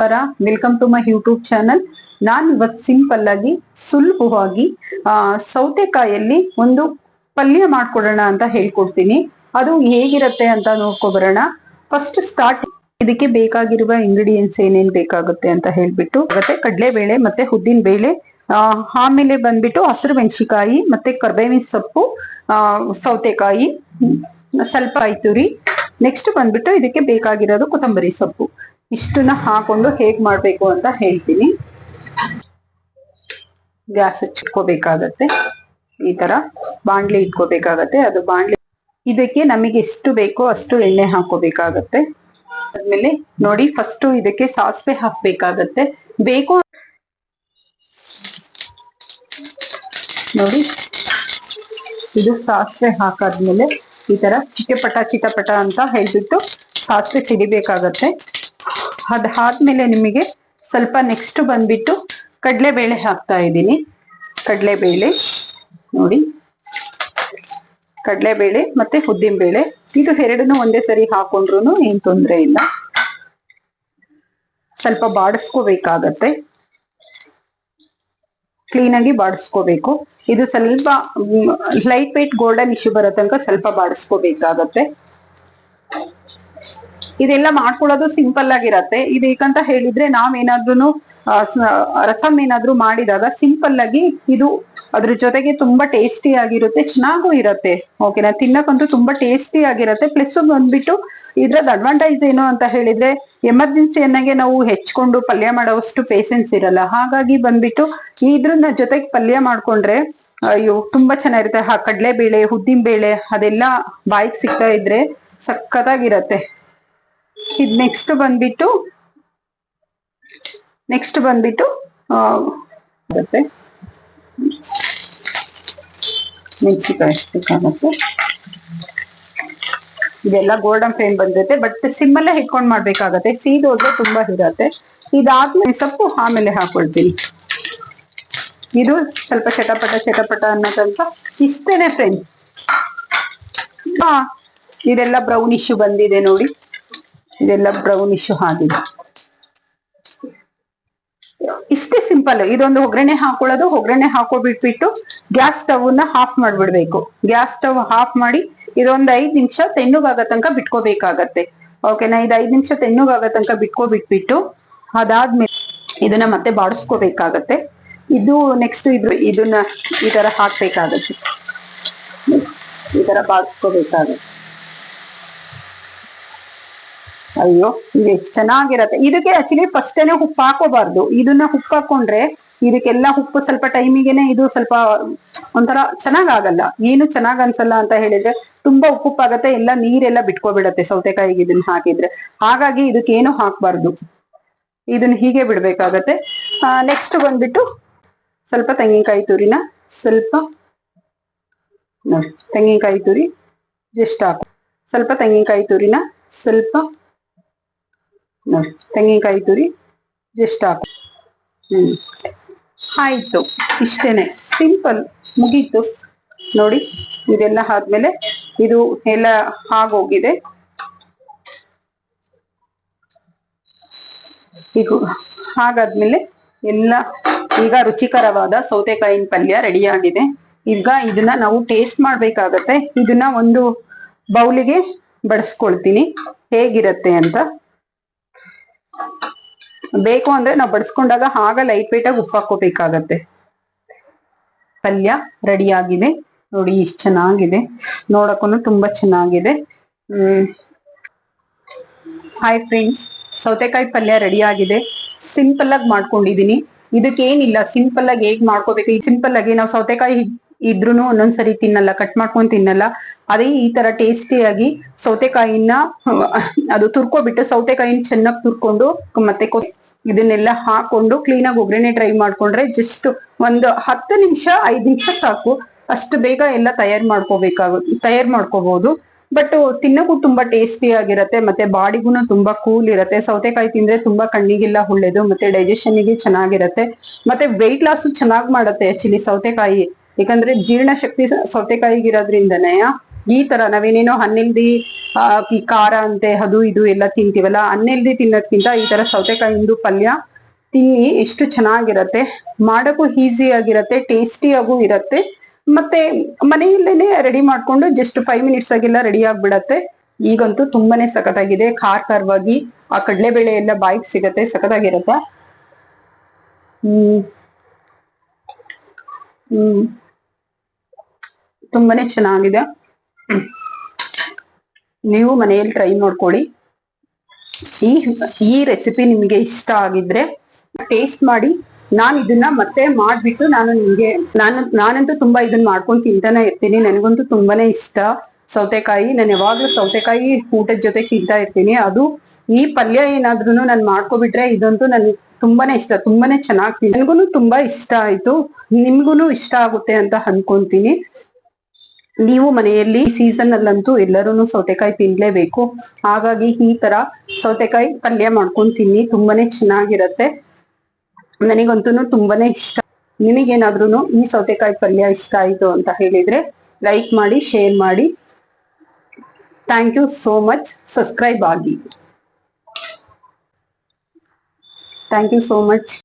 ನಮಸ್ಕಾರ. Welcome to my YouTube channel ನಾನು ಇವತ್ತು ಸಿಂಪಲ್ ಆಗಿ ಸುಲಭವಾಗಿ ಆ, ಸೌತೆಕಾಯಲ್ಲಿ ಒಂದು ಪಲ್ಯ ಮಾಡ್ಕೊಡೋಣ ಅಂತ ಹೇಳ್ಕೊಡ್ತೀನಿ. ಅದು ಹೇಗಿರತ್ತೆ ಅಂತ ನೋಡ್ಕೊಬರೋಣ. ಫಸ್ಟ್ ಸ್ಟಾರ್ಟ್ ಇದಕ್ಕೆ ಬೇಕಾಗಿರುವ ಇಂಗ್ರೀಡಿಯೆಂಟ್ಸ್ ಏನೇನ್ ಬೇಕಾಗುತ್ತೆ ಅಂತ ಹೇಳ್ಬಿಟ್ಟು ಮತ್ತೆ ಕಡಲೆಬೇಳೆ ಮತ್ತೆ ಉದ್ದಿನ ಬೇಳೆ ಆಮೇಲೆ ಬಂದ್ಬಿಟ್ಟು ಹಸಿರು ಮೆಣಸಿಕಾಯಿ ಮತ್ತೆ ಕರ್ಬೇವಿನ ಸೊಪ್ಪು ಆ, ಸೌತೆಕಾಯಿ ಸ್ವಲ್ಪ ಸ್ವಲ್ಪ ಐತುರಿ. ನೆಕ್ಸ್ಟ್ ಬಂದ್ಬಿಟ್ಟು ಇದಕ್ಕೆ ಬೇಕಾಗಿರೋದು ಕೊತ್ತಂಬರಿ ಸೊಪ್ಪು. ಇಷ್ಟನ್ನ ಹಾಕೊಂಡು ಹೇಗ್ ಮಾಡ್ಬೇಕು ಅಂತ ಹೇಳ್ತೀನಿ. ಗ್ಯಾಸ್ ಹಚ್ಕೋಬೇಕಾಗತ್ತೆ. ಈ ತರ ಬಾಂಡ್ಲಿ ಇಟ್ಕೋಬೇಕಾಗತ್ತೆ. ಅದು ಬಾಂಡ್ಲಿ ಇದಕ್ಕೆ ನಮಗೆ ಎಷ್ಟು ಬೇಕೋ ಅಷ್ಟು ಎಣ್ಣೆ ಹಾಕೋಬೇಕಾಗತ್ತೆ ಆದ್ಮೇಲೆ ನೋಡಿ ಫಸ್ಟ್ ಇದಕ್ಕೆ ಸಾಸಿವೆ ಹಾಕ್ಬೇಕಾಗತ್ತೆ. ಬೇಕು ನೋಡಿ. ಇದು ಸಾಸಿವೆ ಹಾಕಾದ್ಮೇಲೆ ಈ ತರ ಚಿಕ್ಕಪಟ ಚಿಟಪಟ ಅಂತ ಹೇಳ್ಬಿಟ್ಟು ಸಾಸಿವೆ ಸಿಡಿಬೇಕಾಗತ್ತೆ ಅದಾದ್ಮೇಲೆ ನಿಮಗೆ ಸ್ವಲ್ಪ ನೆಕ್ಸ್ಟ್ ಬಂದ್ಬಿಟ್ಟು ಕಡಲೆಬೇಳೆ ಹಾಕ್ತಾ ಇದ್ದೀನಿ. ಕಡಲೆಬೇಳೆ, ನೋಡಿ. ಕಡಲೆಬೇಳೆ ಮತ್ತೆ ಉದ್ದಿನ ಬೇಳೆ ಇದು ಎರಡನ್ನೂ ಒಂದೇ ಸರಿ ಹಾಕೊಂಡ್ರು ಏನ್ ತೊಂದ್ರೆ ಇಲ್ಲ. ಸ್ವಲ್ಪ ಬಾಡಿಸ್ಕೋಬೇಕಾಗತ್ತೆ. ಕ್ಲೀನ್ ಆಗಿ ಬಾಡಿಸ್ಕೋಬೇಕು. ಇದು ಸ್ವಲ್ಪ ಲೈಟ್ ವೈಟ್ ಗೋಲ್ಡನ್ ಇಶ್ಯೂ ಬರೋ ತನಕ ಸ್ವಲ್ಪ ಬಾಡಿಸ್ಕೋಬೇಕಾಗತ್ತೆ. ಇದೆಲ್ಲ ಮಾಡ್ಕೊಳ್ಳೋದು ಸಿಂಪಲ್ ಆಗಿರತ್ತೆ. ಇದು ಏಕಂತ ಹೇಳಿದ್ರೆ ನಾವೇನಾದ್ರೂ ರಸಂ ಏನಾದ್ರೂ ಮಾಡಿದಾಗ ಸಿಂಪಲ್ ಆಗಿ ಇದು ಅದ್ರ ಜೊತೆಗೆ ತುಂಬಾ ಟೇಸ್ಟಿ ಆಗಿರುತ್ತೆ, ಚೆನ್ನಾಗೂ ಇರತ್ತೆ. ಓಕೆನಾ ತಿನ್ನಕ್ಕಂತೂ ತುಂಬಾ ಟೇಸ್ಟಿ ಆಗಿರುತ್ತೆ. ಪ್ಲಸ್ ಬಂದ್ಬಿಟ್ಟು ಇದ್ರದ್ದು ಅಡ್ವಾಂಟೇಜ್ ಏನು ಅಂತ ಹೇಳಿದ್ರೆ ಎಮರ್ಜೆನ್ಸಿಯನ್ನಾಗೆ ನಾವು ಹೆಚ್ಕೊಂಡು ಪಲ್ಯ ಮಾಡೋವಷ್ಟು ಪೇಷನ್ಸ್ ಇರಲ್ಲ. ಹಾಗಾಗಿ ಬಂದ್ಬಿಟ್ಟು ಇದ್ರನ್ನ ಜೊತೆಗೆ ಪಲ್ಯ ಮಾಡ್ಕೊಂಡ್ರೆ, ಅಯ್ಯೋ, ತುಂಬಾ ಚೆನ್ನಾಗಿರುತ್ತೆ. ಆ ಕಡಲೆಬೇಳೆ ಉದ್ದಿನ ಬೇಳೆ ಅದೆಲ್ಲ ಬಾಯಿಗೆ ಸಿಗ್ತಾ ಇದ್ರೆ ಸಖತ್ತಾಗಿರತ್ತೆ. ಇದ್ ನೆಕ್ಸ್ಟ್ ಬಂದ್ಬಿಟ್ಟು ನೆಕ್ಸ್ಟ್ ಬಂದ್ಬಿಟ್ಟು ಬರುತ್ತೆ. ಬೇಕಾಗತ್ತೆ ಇದೆಲ್ಲ ಗೋಲ್ಡನ್ ಫ್ಲೇಮ್ ಬಂದಿರುತ್ತೆ ಬಟ್ ಸಿಮ್ಮಲ್ಲೇ ಹಿಡ್ಕೊಂಡ್ ಮಾಡ್ಬೇಕಾಗತ್ತೆ. ಸೀದ್ ಹೋದ್ರೆ ತುಂಬಾ ಇರತ್ತೆ. ಇದಾದ್ಮೇಲೆ ಸೊಪ್ಪು ಆಮೇಲೆ ಹಾಕೊಳ್ತೀನಿ. ಇದು ಸ್ವಲ್ಪ ಚಟಪಟ ಚಟಪಟ ಅನ್ನೋ ಸ್ವಲ್ಪ ಇಷ್ಟೇನೆ ಫ್ರೆಂಡ್ಸ್ ಇದೆಲ್ಲ ಬ್ರೌನ್ ಇಶ್ಯೂ ಬಂದಿದೆ ನೋಡಿ. ಇದೆಲ್ಲ ಬ್ರೌನ್ ಇಶ್ಯೂ ಆಗಿದೆ ಇಷ್ಟೇ ಸಿಂಪಲ್ ಇದೊಂದು ಒಗ್ಗರಣೆ ಹಾಕೊಳ್ಳೋದು, ಒಗ್ಗರಣೆ ಹಾಕೋಬಿಟ್ಬಿಟ್ಟು ಗ್ಯಾಸ್ ಸ್ಟವ್ನ ಆಫ್ ಮಾಡ್ಬಿಡ್ಬೇಕು. ಗ್ಯಾಸ್ ಸ್ಟವ್ ಆಫ್ ಮಾಡಿ ಇದೊಂದು ಐದ್ ನಿಮಿಷ ತೆಣ್ಣಗಾಗೋ ತನಕ ಬಿಟ್ಕೋಬೇಕಾಗತ್ತೆ. ಓಕೆನಾ ಇದು ಐದ್ ನಿಮಿಷ ತೆಣ್ಣಗಾಗೋ ತನಕ ಬಿಟ್ಕೋಬಿಟ್ಬಿಟ್ಟು ಅದಾದ್ಮೇಲೆ ಇದನ್ನ ಮತ್ತೆ ಬಾಡಿಸ್ಕೋಬೇಕಾಗತ್ತೆ. ಇದು ನೆಕ್ಸ್ಟ್ ಇದು, ಇದನ್ನ ಈ ತರ ಹಾಕ್ಬೇಕಾಗತ್ತೆ. ಈ ತರ ಬಾಡಿಸ್ಕೋಬೇಕಾಗತ್ತೆ. ಅಯ್ಯೋ ಇದು ಎಷ್ಟು ಚೆನ್ನಾಗಿರತ್ತೆ. ಇದಕ್ಕೆ ಆಕ್ಚುಲಿ ಫಸ್ಟೇನೆ ಉಪ್ಪು ಹಾಕೋಬಾರ್ದು. ಇದನ್ನ ಉಪ್ಪು ಹಾಕೊಂಡ್ರೆ ಇದಕ್ಕೆಲ್ಲ ಉಪ್ಪು ಸ್ವಲ್ಪ ಟೈಮಿಗೆನೆ ಇದು ಸ್ವಲ್ಪ ಒಂಥರ ಚೆನ್ನಾಗ್ ಆಗಲ್ಲ ಏನು ಚೆನ್ನಾಗ್ ಅನ್ಸಲ್ಲ ಅಂತ ಹೇಳಿದ್ರೆ ತುಂಬಾ ಉಪ್ಪು ಉಪ್ಪುಪ್ಪಾಗತ್ತೆ ಎಲ್ಲ ನೀರೆಲ್ಲ ಬಿಟ್ಕೊಬಿಡತ್ತೆ ಸೌತೆಕಾಯಿಗೆ ಇದನ್ನ ಹಾಕಿದ್ರೆ. ಹಾಗಾಗಿ ಇದಕ್ಕೇನು ಹಾಕ್ಬಾರ್ದು. ಇದನ್ನ ಹೀಗೆ ಬಿಡ್ಬೇಕಾಗತ್ತೆ. ನೆಕ್ಸ್ಟ್ ಬಂದ್ಬಿಟ್ಟು ಸ್ವಲ್ಪ ತೆಂಗಿನಕಾಯಿ ತುರಿನ ಸ್ವಲ್ಪ ನೋಡಿ, ತೆಂಗಿನಕಾಯಿ ತುರಿ ಜಸ್ಟ್ ಹಾಕು. ಸ್ವಲ್ಪ ತೆಂಗಿನಕಾಯಿ ತುರಿನ ಸ್ವಲ್ಪ ನೋಡಿ, ತೆಂಗಿನಕಾಯಿ ತುರಿ ಜಸ್ಟ್ ಹಾಕು. ಹ್ಮ್. ಆಯ್ತು, ಇಷ್ಟೇನೆ. ಸಿಂಪಲ್ ಮುಗೀತು. ನೋಡಿ, ಇದೆಲ್ಲ ಆದ್ಮೇಲೆ ಇದು ಎಲ್ಲ ಆಗೋಗಿದೆ. ಈಗ ಹಾಗಾದ್ಮೇಲೆ ಎಲ್ಲ ಈಗ ರುಚಿಕರವಾದ ಸೌತೆಕಾಯಿನ ಪಲ್ಯ ರೆಡಿ ಆಗಿದೆ. ಈಗ ಇದನ್ನ ನಾವು ಟೇಸ್ಟ್ ಮಾಡ್ಬೇಕಾಗತ್ತೆ. ಇದನ್ನ ಒಂದು ಬೌಲಿಗೆ ಬಡಿಸ್ಕೊಳ್ತೀನಿ. ಹೇಗಿರತ್ತೆ ಅಂತ. ಬೇಕು ಅಂದ್ರೆ ನಾವು ಬಡಿಸ್ಕೊಂಡಾಗ ಆಗ ಲೈಟ್ ವೇಟ್ ಆಗಿ ಉಪ್ಪು ಹಾಕೋಬೇಕಾಗತ್ತೆ ಪಲ್ಯ ರೆಡಿ ಆಗಿದೆ. ನೋಡಿ ಇಷ್ಟು ಚೆನ್ನಾಗಿದೆ. ನೋಡಕ್ಕೂ ತುಂಬಾ ಚೆನ್ನಾಗಿದೆ. ಹ್ಮ್. ಹಾಯ್ ಫ್ರೆಂಡ್ಸ್ ಸೌತೆಕಾಯಿ ಪಲ್ಯ ರೆಡಿ ಆಗಿದೆ. ಸಿಂಪಲ್ ಆಗಿ ಮಾಡ್ಕೊಂಡಿದೀನಿ. ಇದಕ್ಕೇನಿಲ್ಲ. ಸಿಂಪಲ್ ಆಗಿ ಹೇಗ್ ಮಾಡ್ಕೋಬೇಕು? ಈ ಸಿಂಪಲ್ ಆಗಿ ನಾವು ಸೌತೆಕಾಯಿ ಇದ್ರೂನು ಒಂದೊಂದ್ಸರಿ ತಿನ್ನಲ್ಲ ಕಟ್ ಮಾಡ್ಕೊಂಡ್ ತಿನ್ನಲ್ಲ. ಅದೇ ಈ ತರ ಟೇಸ್ಟಿಯಾಗಿ ಸೌತೆಕಾಯಿನ ಅದು ತುರ್ಕೊಬಿಟ್ಟು ಸೌತೆಕಾಯಿನ ಚೆನ್ನಾಗಿ ತುರ್ಕೊಂಡು ಮತ್ತೆ ಇದನ್ನೆಲ್ಲ ಹಾಕೊಂಡು ಕ್ಲೀನ್ ಆಗಿ ಒಗ್ಗರಣೆ ಟ್ರೈ ಮಾಡ್ಕೊಂಡ್ರೆ ಜಸ್ಟ್ ಒಂದು ಹತ್ತು ನಿಮಿಷ, ಐದ್ ನಿಮಿಷ ಸಾಕು. ಅಷ್ಟು ಬೇಗ ಎಲ್ಲ ತಯಾರು ಮಾಡ್ಕೋಬೇಕಾಗ, ತಯಾರು ಮಾಡ್ಕೋಬಹುದು ಬಟ್ ತಿನ್ನಕ್ಕೂ ತುಂಬಾ ಟೇಸ್ಟಿ ಆಗಿರತ್ತೆ, ಮತ್ತೆ ಬಾಡಿಗೂ ತುಂಬಾ ಕೂಲ್ ಇರತ್ತೆ. ಸೌತೆಕಾಯಿ ತಿಂದ್ರೆ ತುಂಬಾ ಕಣ್ಣಿಗೆಲ್ಲ ಒಳ್ಳೇದು, ಮತ್ತೆ ಡೈಜೆಷನ್ಗೆ ಚೆನ್ನಾಗಿರತ್ತೆ. ಮತ್ತೆ ವೆಯ್ಟ್ ಲಾಸ್ ಚೆನ್ನಾಗ್ ಮಾಡತ್ತೆ ಆಕ್ಚುಲಿ ಸೌತೆಕಾಯಿ. ಯಾಕಂದ್ರೆ ಜೀರ್ಣಶಕ್ತಿ ಸೌತೆಕಾಯಿಗಿರೋದ್ರಿಂದನೇ ಈ ತರ ನಾವೇನೇನೋ ಹನ್ನೆಲ್ದಿ ಈ ಖಾರ ಅಂತೆ, ಅದು ಇದು ಎಲ್ಲ ತಿಂತೀವಲ್ಲ, ಹನ್ನೆಲ್ದಿ ತಿನ್ನೋದ್ಕಿಂತ ಈ ತರ ಸೌತೆಕಾಯಿ ಸೌತೆಕಾಯಿಂದು ಪಲ್ಯ ತಿನ್ನಿ, ಎಷ್ಟು ಚೆನ್ನಾಗಿರತ್ತೆ. ಮಾಡೋಕ್ಕೂ ಈಸಿ ಆಗಿರತ್ತೆ ಟೇಸ್ಟಿಯಾಗೂ ಇರತ್ತೆ. ಮತ್ತೆ ಮನೆಯಲ್ಲೇನೆ ರೆಡಿ ಮಾಡ್ಕೊಂಡು ಜಸ್ಟ್ ಫೈವ್ ಮಿನಿಟ್ಸ್ ಆಗೆಲ್ಲ ರೆಡಿ ಆಗ್ಬಿಡತ್ತೆ. ಈಗಂತೂ ತುಂಬಾನೇ ಸಖತ್ತಾಗಿದೆ. ಖಾರ ಖಾರವಾಗಿ ಆ ಕಡಲೆಬೇಳೆ ಎಲ್ಲ ಬಾಯಿಗೆ ಸಿಗತ್ತೆ, ಸಖತ್ತಾಗಿರತ್ತೆ. ಹ್ಮ್. ಹ್ಮ್. ತುಂಬಾನೇ ಚೆನ್ನಾಗಿದೆ. ನೀವು ಮನೆಯಲ್ಲಿ ಟ್ರೈ ಮಾಡ್ಕೊಳ್ಳಿ ಈ ಈ ರೆಸಿಪಿ ನಿಮಗೆ ಇಷ್ಟ ಆಗಿದ್ರೆ ಟೇಸ್ಟ್ ಮಾಡಿ, ನಾನು ಇದನ್ನ ಮತ್ತೆ ಮಾಡ್ಬಿಟ್ಟು ನಾನು ನಿಮ್ಗೆ, ನಾನು, ನಾನಂತೂ ತುಂಬಾ ಇದನ್ನ ಮಾಡ್ಕೊಂಡು ತಿಂತಾನೆ ಇರ್ತೀನಿ. ನನಗಂತೂ ತುಂಬಾನೇ ಇಷ್ಟ. ಸೌತೆಕಾಯಿ, ನಾನು ಯಾವಾಗ್ಲೂ ಸೌತೆಕಾಯಿ ಊಟದ ಜೊತೆ ತಿಂತಾ ಇರ್ತೀನಿ. ಅದು ಈ ಪಲ್ಯ ಏನಾದ್ರೂ ನಾನು ಮಾಡ್ಕೊಬಿಟ್ರೆ ಇದಂತೂ ನನ್ಗೆ ತುಂಬಾನೇ ಇಷ್ಟ, ತುಂಬಾನೇ ಚೆನ್ನಾಗಿ ನನಗೂ ತುಂಬಾ ಇಷ್ಟ ಆಯ್ತು. ನಿಮ್ಗೂನು ಇಷ್ಟ ಆಗುತ್ತೆ ಅಂತ ಅನ್ಕೊಂತೀನಿ. ನೀವು ಮನೆಯಲ್ಲಿ ಸೀಸನ್ ಅಲ್ಲಂತೂ ಎಲ್ಲರೂ ಸೌತೆಕಾಯಿ ತಿನ್ಲೇಬೇಕು. ಹಾಗಾಗಿ ಈ ತರ ಸೌತೆಕಾಯಿ ಪಲ್ಯ ಮಾಡ್ಕೊಂಡು ತಿನ್ನಿ ತುಂಬಾನೇ ಚೆನ್ನಾಗಿರತ್ತೆ. ನನಗಂತೂ ತುಂಬಾನೇ ಇಷ್ಟ. ನಿಮಗೇನಾದ್ರೂ ಈ ಸೌತೆಕಾಯಿ ಪಲ್ಯ ಇಷ್ಟ ಆಯ್ತು ಅಂತ ಹೇಳಿದ್ರೆ ಲೈಕ್ ಮಾಡಿ ಶೇರ್ ಮಾಡಿ. Thank you so much subscribe ಆಗಿ ಥ್ಯಾಂಕ್ ಯು ಸೋ ಮಚ್